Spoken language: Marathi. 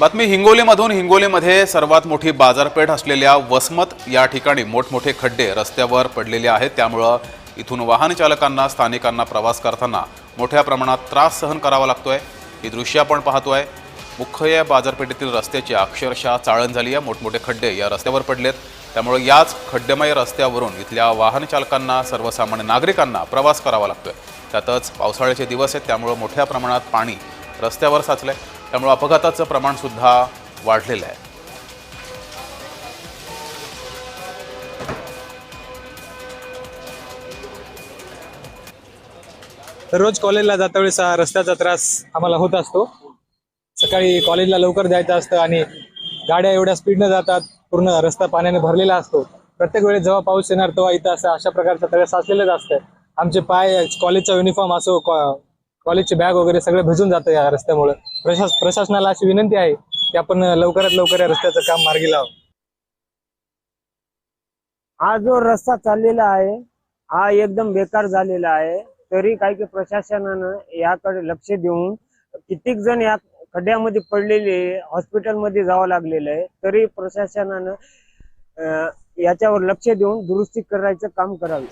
बातमी हिंगोलीमधून हिंगोलीमध्ये सर्वात मोठी बाजारपेठ असलेल्या वसमत या ठिकाणी मोठमोठे खड्डे रस्त्यावर पडलेले आहेत. त्यामुळं इथून वाहन चालकांना स्थानिकांना प्रवास करताना मोठ्या प्रमाणात त्रास सहन करावा लागतोय. ही दृश्य आपण पाहतोय. मुख्य या बाजारपेठेतील रस्त्याची अक्षरशः चाळण झाली आहे. मोठमोठे खड्डे या रस्त्यावर पडलेत. त्यामुळे याच खड्डेमय रस्त्यावरून इथल्या वाहन चालकांना सर्वसामान्य नागरिकांना प्रवास करावा लागतोय. त्यातच पावसाळ्याचे दिवस आहेत. त्यामुळं मोठ्या प्रमाणात पाणी रस्त्यावर साचलं आहे त्यामुळे अपघाताचं प्रमाण सुद्धा वाढलेलं आहे. रोज कॉलेजला जाता वेळेस हा रस्त्याचा त्रास आम्हाला होत असतो. सकाळी कॉलेजला लवकर जायचं असतं आणि गाड्या एवढ्या स्पीडनं जातात पूर्ण रस्ता पाण्याने भरलेला असतो. प्रत्येक वेळेस जेव्हा पाऊस येणार तेव्हा इथं असं अशा प्रकारचा त्रास असलेलाच असतं. आमचे पाय कॉलेजचा युनिफॉर्म असो कॉलेजची बॅग वगैरे सगळं भिजून जातं या रस्त्यामुळे. प्रशास प्रशासनाला अशी विनंती आहे की आपण लवकरात लवकर या रस्त्याचं काम मार्गी लावावं. हा जो रस्ता चाललेला आहे हा एकदम बेकार झालेला आहे. तरी काही की प्रशासनानं याकडे लक्ष देऊन कित्येक जण या खड्ड्यामध्ये पडलेले हॉस्पिटलमध्ये जावं लागलेलं आहे तरी प्रशासनानं याच्यावर लक्ष देऊन दुरुस्ती करायचं काम करावे.